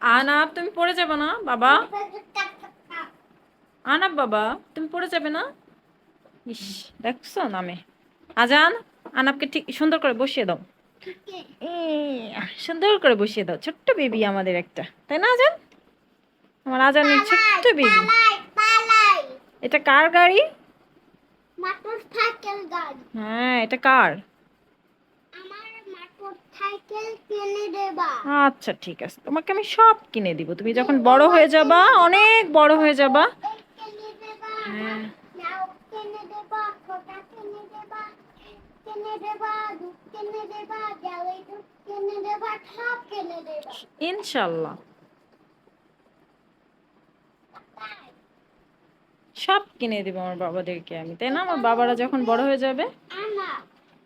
আনাপ তুমি পড়ে যাবে না বাবা? আনাপ বাবা তুমি পড়ে যাবে না? ইস দেখছ নামে। আজান আনাপকে ঠিক সুন্দর করে বসিয়ে দাও। সুন্দর করে বসিয়ে দাও ছোট্ট বেবি আমাদের একটা। তাই না আজান? আমার আজানের ছোট্ট বেবি এটা কার গাড়ি। হ্যাঁ এটা কার আমার মোটর সাইকেল কিনে দেবা আচ্ছা ঠিক আছে। তোমাকে আমি সব কিনে দিব। তুমি যখন বড় হয়ে যাবা অনেক বড় হয়ে যাবা। হ্যাঁ। ইনশাল্লাহ। সব কিনে দিব আমার বাবাদেরকে আমি তাই না? আমার বাবারা যখন বড় হয়ে যাবে?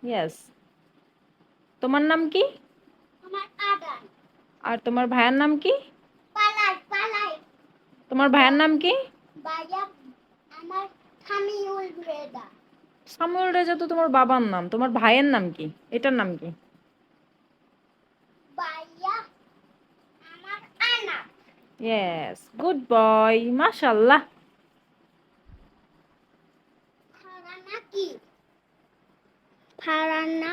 ইয়েস তোমার নাম কি? আর তোমার ভাইয়ের নাম কি? তোমার ভাইয়ের নাম কি? সামিউল রেজা। তো তোমার বাবার নাম। তোমার ভাইয়ের নাম কি? এটার নাম কি? ইয়েস গুড বয় মাশাল্লাহ ফারানা কি? ফারানা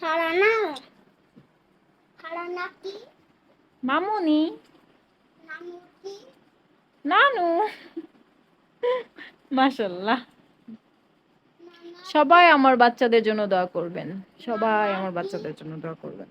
ফারানা। ফারানা কি মামুনি নানু মাশাল্লাহ সবাই আমার বাচ্চাদের জন্য দোয়া করবেন। সবাই আমার বাচ্চাদের জন্য দোয়া করবেন।